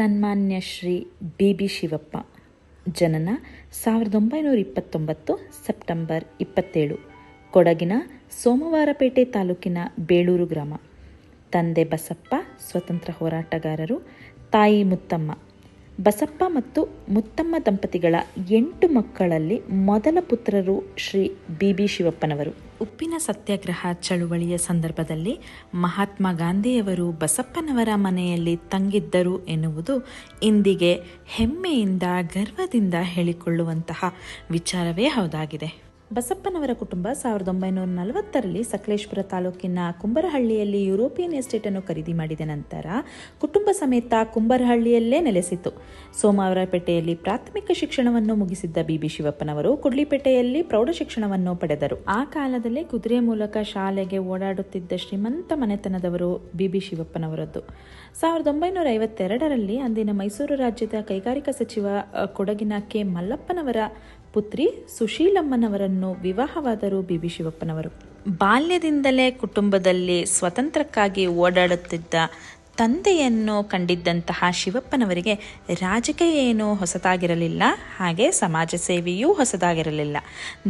ಸನ್ಮಾನ್ಯ Shri B B Shivappa. ಜನನ ಸಾವಿರದ ಒಂಬೈನೂರ ಇಪ್ಪತ್ತೊಂಬತ್ತು, ಸೆಪ್ಟೆಂಬರ್ ಇಪ್ಪತ್ತೇಳು. ಕೊಡಗಿನ ಸೋಮವಾರಪೇಟೆ ತಾಲೂಕಿನ ಬೇಳೂರು ಗ್ರಾಮ. ತಂದೆ ಬಸಪ್ಪ, ಸ್ವತಂತ್ರ ಹೋರಾಟಗಾರರು, ತಾಯಿ ಮುತ್ತಮ್ಮ. ಬಸಪ್ಪ ಮತ್ತು ಮುತ್ತಮ್ಮ ದಂಪತಿಗಳ ಎಂಟು ಮಕ್ಕಳಲ್ಲಿ ಮೊದಲ ಪುತ್ರರು ಶ್ರೀ ಬಿ ಬಿ ಶಿವಪ್ಪನವರು. ಉಪ್ಪಿನ ಸತ್ಯಾಗ್ರಹ ಚಳುವಳಿಯ ಸಂದರ್ಭದಲ್ಲಿ ಮಹಾತ್ಮ ಗಾಂಧಿಯವರು ಬಸಪ್ಪನವರ ಮನೆಯಲ್ಲಿ ತಂಗಿದ್ದರು ಎನ್ನುವುದು ಇಂದಿಗೆ ಹೆಮ್ಮೆಯಿಂದ ಗರ್ವದಿಂದ ಹೇಳಿಕೊಳ್ಳುವಂತಹ ವಿಚಾರವೇ ಹೌದಾಗಿದೆ. ಬಸಪ್ಪನವರ ಕುಟುಂಬ ಸಾವಿರದ ಒಂಬೈನೂರ ನಲವತ್ತರಲ್ಲಿ ಸಕಲೇಶ್ಪುರ ತಾಲೂಕಿನ ಕುಂಬರಹಳ್ಳಿಯಲ್ಲಿ ಯುರೋಪಿಯನ್ ಎಸ್ಟೇಟನ್ನು ಖರೀದಿ ಮಾಡಿದ ನಂತರ ಕುಟುಂಬ ಸಮೇತ ಕುಂಬರಹಳ್ಳಿಯಲ್ಲೇ ನೆಲೆಸಿತು ಸೋಮವಾರಪೇಟೆಯಲ್ಲಿ ಪ್ರಾಥಮಿಕ ಶಿಕ್ಷಣವನ್ನು ಮುಗಿಸಿದ್ದ ಬಿಬಿ ಶಿವಪ್ಪನವರು ಕುಡ್ಲಿಪೇಟೆಯಲ್ಲಿ ಪ್ರೌಢ ಶಿಕ್ಷಣವನ್ನು ಪಡೆದರು. ಆ ಕಾಲದಲ್ಲೇ ಕುದುರೆ ಮೂಲಕ ಶಾಲೆಗೆ ಓಡಾಡುತ್ತಿದ್ದ ಶ್ರೀಮಂತ ಮನೆತನದವರು ಬಿಬಿ ಶಿವಪ್ಪನವರದ್ದು. ಸಾವಿರದ ಒಂಬೈನೂರ ಐವತ್ತೆರಡರಲ್ಲಿ ಅಂದಿನ ಮೈಸೂರು ರಾಜ್ಯದ ಕೈಗಾರಿಕಾ ಸಚಿವ ಕೊಡಗಿನ ಕೆ ಮಲ್ಲಪ್ಪನವರ ಪುತ್ರಿ ಸುಶೀಲಮ್ಮನವರನ್ನು ವಿವಾಹವಾದರು ಬಿಬಿ ಶಿವಪ್ಪನವರು ಬಾಲ್ಯದಿಂದಲೇ ಕುಟುಂಬದಲ್ಲಿ ಸ್ವತಂತ್ರಕ್ಕಾಗಿ ಓಡಾಡುತ್ತಿದ್ದ ತಂದೆಯನ್ನು ಕಂಡಿದ್ದಂತಹ ಶಿವಪ್ಪನವರಿಗೆ ರಾಜಕೀಯ ಏನೂ ಹೊಸದಾಗಿರಲಿಲ್ಲ ಹಾಗೆ ಸಮಾಜ ಸೇವೆಯೂ ಹೊಸದಾಗಿರಲಿಲ್ಲ.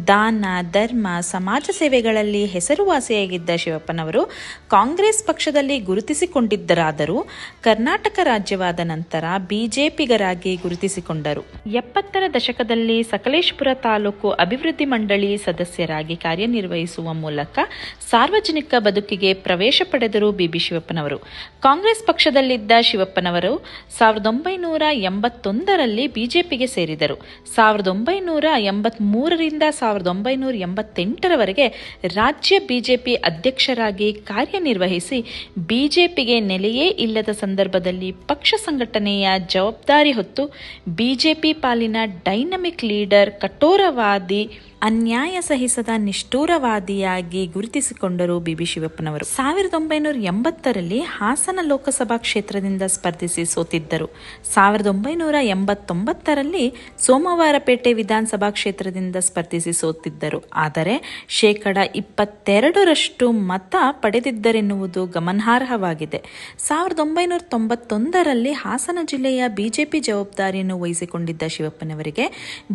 ದಾನ, ಧರ್ಮ, ಸಮಾಜ ಸೇವೆಗಳಲ್ಲಿ ಹೆಸರುವಾಸಿಯಾಗಿದ್ದ ಶಿವಪ್ಪನವರು ಕಾಂಗ್ರೆಸ್ ಪಕ್ಷದಲ್ಲಿ ಗುರುತಿಸಿಕೊಂಡಿದ್ದರಾದರೂ ಕರ್ನಾಟಕ ರಾಜ್ಯವಾದ ನಂತರ ಬಿಜೆಪಿಗರಾಗಿ ಗುರುತಿಸಿಕೊಂಡರು. ಎಪ್ಪತ್ತರ ದಶಕದಲ್ಲಿ ಸಕಲೇಶಪುರ ತಾಲೂಕು ಅಭಿವೃದ್ಧಿ ಮಂಡಳಿ ಸದಸ್ಯರಾಗಿ ಕಾರ್ಯನಿರ್ವಹಿಸುವ ಮೂಲಕ ಸಾರ್ವಜನಿಕ ಬದುಕಿಗೆ ಪ್ರವೇಶ ಪಡೆದರು ಬಿಬಿ ಶಿವಪ್ಪನವರು. ಕಾಂಗ್ರೆಸ್ ಪಕ್ಷದಲ್ಲಿದ್ದ ಶಿವಪ್ಪನವರು ಸಾವಿರದ ಒಂಬೈನೂರ ಎಂಬತ್ತೊಂದರಲ್ಲಿ ಬಿಜೆಪಿಗೆ ಸೇರಿದರು. ಸಾವಿರದ ಒಂಬೈನೂರ ಎಂಬತ್ಮೂರರಿಂದ ಸಾವಿರದ ಒಂಬೈನೂರ ಎಂಬತ್ತೆಂಟರವರೆಗೆ ರಾಜ್ಯ ಬಿಜೆಪಿ ಅಧ್ಯಕ್ಷರಾಗಿ ಕಾರ್ಯನಿರ್ವಹಿಸಿ ಬಿಜೆಪಿಗೆ ನೆಲೆಯೇ ಇಲ್ಲದ ಸಂದರ್ಭದಲ್ಲಿ ಪಕ್ಷ ಸಂಘಟನೆಯ ಜವಾಬ್ದಾರಿ ಹೊತ್ತು ಬಿಜೆಪಿ ಪಾಲಿನ ಡೈನಮಿಕ್ ಲೀಡರ್ ಕಠೋರವಾದಿ, ಅನ್ಯಾಯ ಸಹಿಸದ ನಿಷ್ಠೂರವಾದಿಯಾಗಿ ಗುರುತಿಸಿಕೊಂಡರು ಬಿಬಿ ಶಿವಪ್ಪನವರು. ಸಾವಿರದ ಒಂಬೈನೂರ ಎಂಬತ್ತರಲ್ಲಿ ಹಾಸನ ಲೋಕಸಭಾ ಕ್ಷೇತ್ರದಿಂದ ಸ್ಪರ್ಧಿಸಿ ಸೋತಿದ್ದರು. ಸಾವಿರದ ಒಂಬೈನೂರ ಎಂಬತ್ತೊಂಬತ್ತರಲ್ಲಿ ಸೋಮವಾರಪೇಟೆ ವಿಧಾನಸಭಾ ಕ್ಷೇತ್ರದಿಂದ ಸ್ಪರ್ಧಿಸಿ ಸೋತಿದ್ದರು. ಆದರೆ ಶೇಕಡ ಇಪ್ಪತ್ತೆರಡರಷ್ಟು ಮತ ಪಡೆದಿದ್ದರೆನ್ನುವುದು ಗಮನಾರ್ಹವಾಗಿದೆ. ಸಾವಿರದ ಒಂಬೈನೂರ ತೊಂಬತ್ತೊಂದರಲ್ಲಿ ಹಾಸನ ಜಿಲ್ಲೆಯ ಬಿಜೆಪಿ ಜವಾಬ್ದಾರಿಯನ್ನು ವಹಿಸಿಕೊಂಡಿದ್ದ ಶಿವಪ್ಪನವರಿಗೆ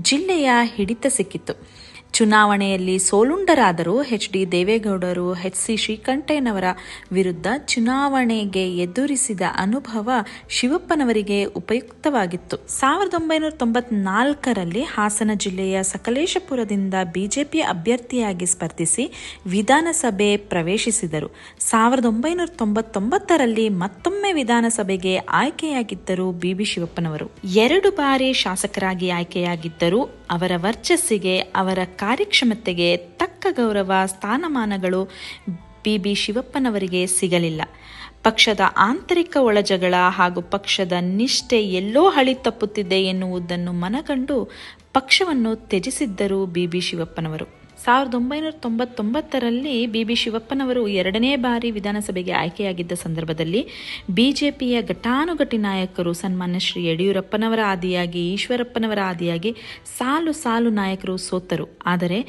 ಜಿಲ್ಲೆಯ ಹಿಡಿತ ಸಿಕ್ಕಿತು. ಚುನಾವಣೆಯಲ್ಲಿ ಸೋಲುಂಡರಾದರೂ ಎಚ್ ಡಿ ದೇವೇಗೌಡರು ಎಚ್ ಸಿ ಶ್ರೀಕಂಠಯ್ಯನವರ ವಿರುದ್ಧ ಚುನಾವಣೆಗೆ ಎದುರಿಸಿದ ಅನುಭವ ಶಿವಪ್ಪನವರಿಗೆ ಉಪಯುಕ್ತವಾಗಿತ್ತು. ಸಾವಿರದ ಒಂಬೈನೂರ ತೊಂಬತ್ನಾಲ್ಕರಲ್ಲಿ ಹಾಸನ ಜಿಲ್ಲೆಯ ಸಕಲೇಶಪುರದಿಂದ ಬಿಜೆಪಿ ಅಭ್ಯರ್ಥಿಯಾಗಿ ಸ್ಪರ್ಧಿಸಿ ವಿಧಾನಸಭೆ ಪ್ರವೇಶಿಸಿದರು. ಸಾವಿರದ ಒಂಬೈನೂರ ತೊಂಬತ್ತೊಂಬತ್ತರಲ್ಲಿ ಮತ್ತೊಮ್ಮೆ ವಿಧಾನಸಭೆಗೆ ಆಯ್ಕೆಯಾಗಿದ್ದರು ಬಿಬಿ ಶಿವಪ್ಪನವರು. ಎರಡು ಬಾರಿ ಶಾಸಕರಾಗಿ ಆಯ್ಕೆಯಾಗಿದ್ದರು ಅವರ ವರ್ಚಸ್ಸಿಗೆ ಅವರ ಕಾರ್ಯಕ್ಷಮತೆಗೆ ತಕ್ಕ ಗೌರವ ಸ್ಥಾನಮಾನಗಳು ಬಿಬಿ ಶಿವಪ್ಪನವರಿಗೆ ಸಿಗಲಿಲ್ಲ. ಪಕ್ಷದ ಆಂತರಿಕ ಒಳಜಗಳ ಹಾಗೂ ಪಕ್ಷದ ನಿಷ್ಠೆ ಎಲ್ಲೋ ಹಳಿ ತಪ್ಪುತ್ತಿದೆ ಎನ್ನುವುದನ್ನು ಮನಗಂಡು ಪಕ್ಷವನ್ನು ತ್ಯಜಿಸಿದ್ದರು ಬಿಬಿ ಶಿವಪ್ಪನವರು. ಸಾವಿರದ ಒಂಬೈನೂರ ತೊಂಬತ್ತೊಂಬತ್ತರಲ್ಲಿ ಬಿ ಬಿ ಶಿವಪ್ಪನವರು ಎರಡನೇ ಬಾರಿ ವಿಧಾನಸಭೆಗೆ ಆಯ್ಕೆಯಾಗಿದ್ದ ಸಂದರ್ಭದಲ್ಲಿ ಬಿಜೆಪಿಯ ಘಟಾನುಘಟಿ ನಾಯಕರು ಸನ್ಮಾನ್ಯ ಶ್ರೀ ಯಡಿಯೂರಪ್ಪನವರ ಆದಿಯಾಗಿ, ಈಶ್ವರಪ್ಪನವರ ಆದಿಯಾಗಿ ಸಾಲು ಸಾಲು ನಾಯಕರು ಸೋತರು. ಆದರೆ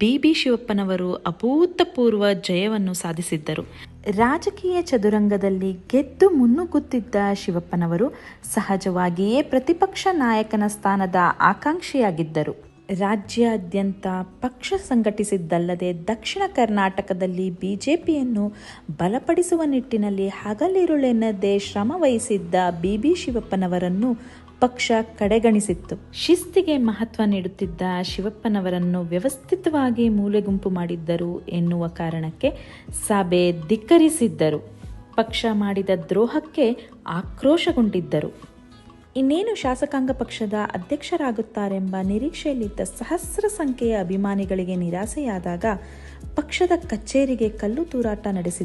ಬಿ ಬಿ ಶಿವಪ್ಪನವರು ಅಭೂತಪೂರ್ವ ಜಯವನ್ನು ಸಾಧಿಸಿದ್ದರು. ರಾಜಕೀಯ ಚದುರಂಗದಲ್ಲಿ ಗೆದ್ದು ಮುನ್ನುಗ್ಗುತ್ತಿದ್ದ ಶಿವಪ್ಪನವರು ಸಹಜವಾಗಿಯೇ ಪ್ರತಿಪಕ್ಷ ನಾಯಕನ ಸ್ಥಾನದ ಆಕಾಂಕ್ಷಿಯಾಗಿದ್ದರು. ರಾಜ್ಯಾದ್ಯಂತ ಪಕ್ಷ ಸಂಘಟಿಸಿದ್ದಲ್ಲದೆ ದಕ್ಷಿಣ ಕರ್ನಾಟಕದಲ್ಲಿ ಬಿಜೆಪಿಯನ್ನು ಬಲಪಡಿಸುವ ನಿಟ್ಟಿನಲ್ಲಿ ಹಗಲಿರುಳೆನ್ನದೆ ಶ್ರಮ ವಹಿಸಿದ್ದ ಬಿಬಿ ಶಿವಪ್ಪನವರನ್ನು ಪಕ್ಷ ಕಡೆಗಣಿಸಿತ್ತು. ಶಿಸ್ತಿಗೆ ಮಹತ್ವ ನೀಡುತ್ತಿದ್ದ ಶಿವಪ್ಪನವರನ್ನು ವ್ಯವಸ್ಥಿತವಾಗಿ ಮೂಲೆಗುಂಪು ಮಾಡಿದ್ದರು ಎನ್ನುವ ಕಾರಣಕ್ಕೆ ಸಭೆ ಧಿಕ್ಕರಿಸಿದ್ದರು. ಪಕ್ಷ ಮಾಡಿದ ದ್ರೋಹಕ್ಕೆ ಆಕ್ರೋಶಗೊಂಡಿದ್ದರು. ಇನ್ನೇನು ಶಾಸಕಾಂಗ ಪಕ್ಷದ ಅಧ್ಯಕ್ಷರಾಗುತ್ತಾರೆಂಬ ನಿರೀಕ್ಷೆಯಲ್ಲಿದ್ದ ಸಹಸ್ರ ಸಂಖ್ಯೆಯ ಅಭಿಮಾನಿಗಳಿಗೆ ನಿರಾಸೆಯಾದಾಗ ಪಕ್ಷದ ಕಚೇರಿಗೆ ಕಲ್ಲು ತೂರಾಟ ನಡೆಸಿದ